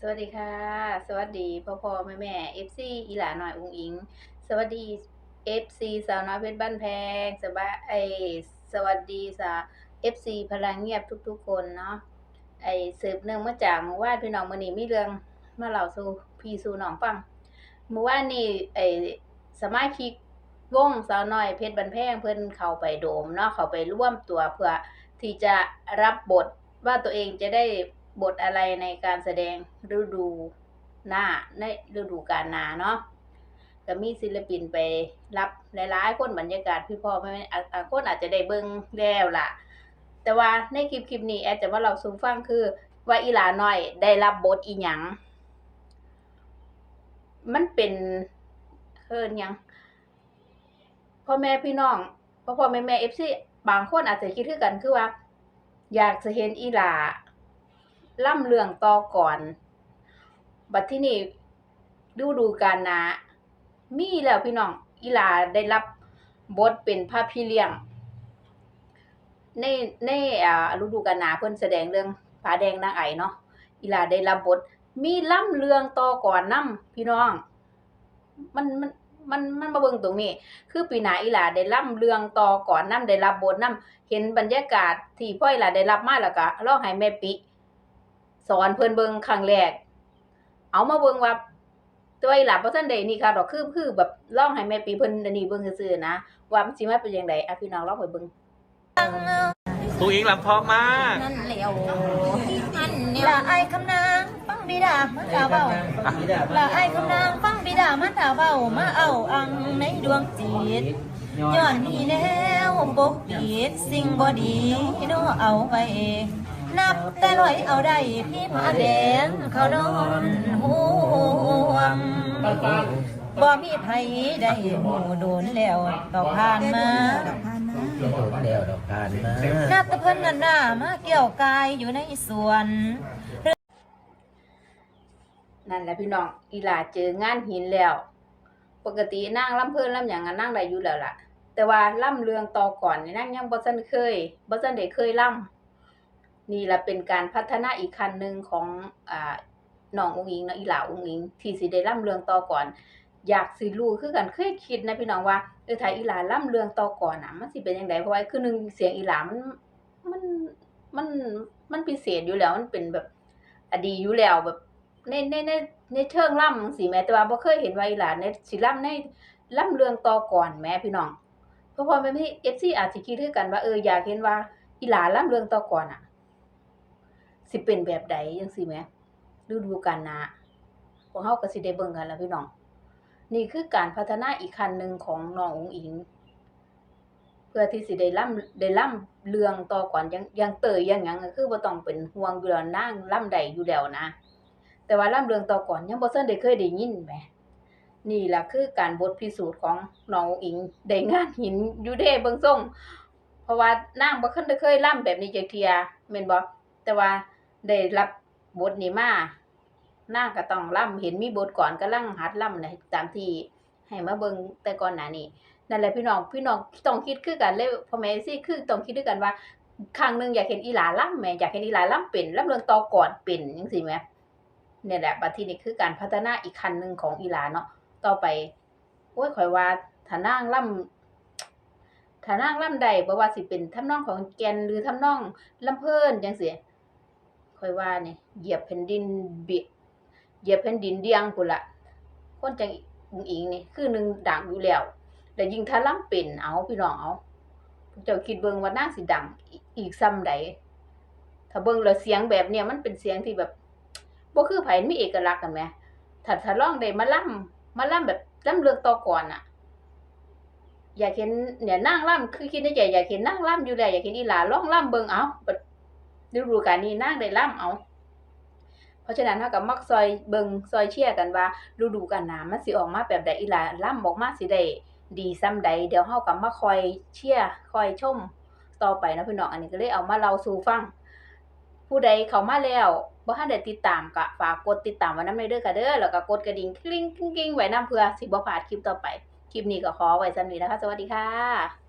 สวัสดีค่ะ สวัสดีพ่อพ่อแม่แม่เอฟซีอีหลาหน่อยอุ้งอิง สวัสดีเอฟซีสาวน้อยเพชรบ้านแพงสบายไอสวัสดีสาเอฟซีพลังเงียบทุก ๆ คนเนาะไอสืบเนื่องมาจากเมื่อวานพี่น้องมื้อนี้มีเรื่องมาเล่าสู่พี่สู่น้องฟังเมื่อวานนี้ไอสมาชิกวงสาวน้อยเพชรบ้านแพงเพิ่นเข้าไปโดมเนาะเข้าไปร่วมตัวเพื่อที่จะรับบทว่าตัวเองจะได้ บทอะไรในการแสดงฤดูหน้าในฤดูกาลนาเนาะก็มีศิลปินไปรับหลายๆคนบรรยากาศพี่พ่อแม่ๆอ่อะคนอาจจะได้เบิ่งแล้วล่ะ แต่ว่าในคลิปคลิปนี้แอดจะว่าเราสู่ฟังคือว่าอีหลาน้อยได้รับบทอีหยัง มันเป็นเอิ้นยังพ่อแม่พี่น้องพ่อพ่อแม่แม่เอฟซีบางคนอาจจะคิดคือกันคือว่า อยากจะเห็นอีหลา ล่ำเรื่องต่อก่อน บัดที่นี่ดูดูการนะ มีแล้วพี่น้องอีลาได้รับบทเป็นพระพี่เลี้ยง ในในอ่าฤดูกาลหนาเพิ่นแสดงเรื่องผาแดงนางไอเนาะอีลาได้รับบท มีล่ำเรื่องต่อก่อนนํพี่น้อง มันมันมันมันมาเบิ่งตรงนี้ คือปีหนาอีหลาได้ล่ำเรื่องต่อก่อนนํได้รับบทนํเห็นบรรยากาศที่พ่ออีหลาได้รับมาแล้วก็ร้องให้แม่ปิ สอนเพิ่นเบิ่งครั้งแรก เอามาเบิ่งว่าตัวอีหลาบ่ทันได้นี่ค่ะดอกคือคือแบบลองให้แม่ปีเพิ่นอันนี้เบิ่งซื่อๆนะว่ามันสิมาเป็นจังไดอะพี่น้องลองไปเบิ่งตูอิงลำเพราะมากนั่นเหลวนั่นเนี่ยละไอ้คำนางฟังบิดามันดาเบาละไอ้คำนางฟังบิดามันดาเบามาเอาอังในดวงจิตย้อนนี่แล้วปกปิดสิ่งบ่ดีโนเอาไว้ นับแต่ลอยเอาได้พี่ผาแดงเขานอนห่วงบ่มีไผได้หมู่โดนแล้วต่อผ่านมาโดนแล้วดอกทานมานับแต่เพิ่นนั่นน่ะมาเกี่ยวกายอยู่ในสวนนั่นแหละพี่น้องอีหลาเจองานหินแล้ว ปกตินางลำเพิ่นลำหยังก็นางได้อยู่แล้วล่ะ แต่ว่าล่ำเรื่องต่อก่อนนี่นางยังบ่ทันเคยบ่ทันได้เคยล่ำ นี่ละเป็นการพัฒนาอีกขั้นหนึ่งของอ่าน้องอุ้งอิงเนาะอีหลาอุ้งอิงที่สิได้ล่ำเรืองต่อก่อน อยากสิรู้คือกันเคยคิดนะพี่น้องว่าเออถ้าอีหลาล่ำเรืองต่อก่อนน่ะมันสิเป็นจังไดเพราะว่าคือหนึ่งเสียงอีหลามันมันมันมันพิเศษอยู่แล้วมันเป็นแบบอดีอยู่แล้วแบบในในในในเชิงล่ำจังซี่แม่แต่ว่าบ่เคยเห็นว่าอีหลาในสิล่ำในล่ำเรืองต่อก่อนแม่พี่น้องเพราะพอแม่พี่ FC อาจสิคิดคือกันว่าเอออยากเห็นว่าอีหลาล่ำเรืองต่อก่อนอะ สิเป็นแบบใดจังซี่แหมฤดูกาลหนาพวกเฮาก็สิได้เบิ่งกันแล้วพี่น้อง นี่คือการพัฒนาอีกขั้นหนึ่งของน้ององอิง เพื่อที่สิได้ล่ำได้ล่ำเรื่องต่อก่อนยังยังเตยยังหยังก็คือบ่ต้องเป็นห่วงอยู่แล้วนางล่ำใดอยู่แล้วนะ แต่ว่าล่ำเรื่องต่อก่อนยังบ่ทันได้เคยได้ยินแหมนี่แหละคือการบทพิสูจน์ของน้ององอิงได้งานหินยูเดเบิงทรงเพราะว่านางบ่คันได้เคยล่ำแบบนี้จักเทียแม่นบ่แต่ว่า ได้รับบทนี้มานางก็ต้องล่ำเห็นมีบทก่อนกำลังหัดล่ำนะตามที่ให้มาเบิ่งแต่ก่อนหน้านี้นั่นแหละพี่น้องพี่น้องต้องคิดคือกันเลยพ่อแม่ซี่คือต้องคิดด้วยกันว่าครั้งหนึ่งอยากเห็นอีหลาล่ำแหมอยากเห็นอีหลาล่ำเป็นล่ำเรื่องต่อก่อนเป็นจังซี่แหมเนี่ยแหละบัดทีนี้คือการพัฒนาอีกขั้นหนึ่งของอีหลาเนาะต่อไปโอ้ยข่อยว่าถ้านางล่ำถ้านางล่ำใดบ่ว่าสิเป็นทำนองของแกนหรือทำนองลำเพิ่นจังซี่ ข่อยว่าเนี่ยเหยียบแผ่นดินเบียเหยียบแผ่นดินเดียงพุ่นละคนจังอุงอิงนี่คือหนึ่งดังอยู่แล้วแต่ยิ่งถ้าล่ำเป็นเอาพี่น้องเอาพวกเจ้าคิดเบิ่งว่านางสิดังอีกซ้ำใดถ้าเบิ่งแล้วเสียงแบบเนี้ยมันเป็นเสียงที่แบบบ่คือไผมีเอกลักษณ์กันแหมถ้าถ้าลองได้มาล่ำมาล่ำแบบล่ำเรื่องต่อก่อนน่ะอยากเห็นเนี่ยนางล่ำคือคิดในใจอยากเห็นนางล่ำอยู่แล้วอยากเห็นอีหลาลองล่ำเบิ่งเอาบัด ฤดูกาลนี้นางได้ล่ำเอาเพราะฉะนั้นเฮาก็มักซอยเบิงซอยเชียกันว่าฤดูกาลหนามันสิออกมาแบบใดอีหลาล่ำออกมาสิได้ดีส่ำใดเดี๋ยวเฮาก็มาคอยเชียคอยชมต่อไปนะพี่น้องอันนี้ก็เลยเอามาเล่าสู่ฟัง ผู้ใดเข้ามาแล้วบ่ทันได้ติดตามก็ฝากกดติดตามไว้น้ำในเด้อค่ะเด้อแล้วก็กดกระดิ่งกริ๊งกริ๊งไว้น้ำเพื่อสิบ่พลาดคลิปต่อไปคลิปนี้ก็ขอไว้สำนี้นะคะ สวัสดีค่ะ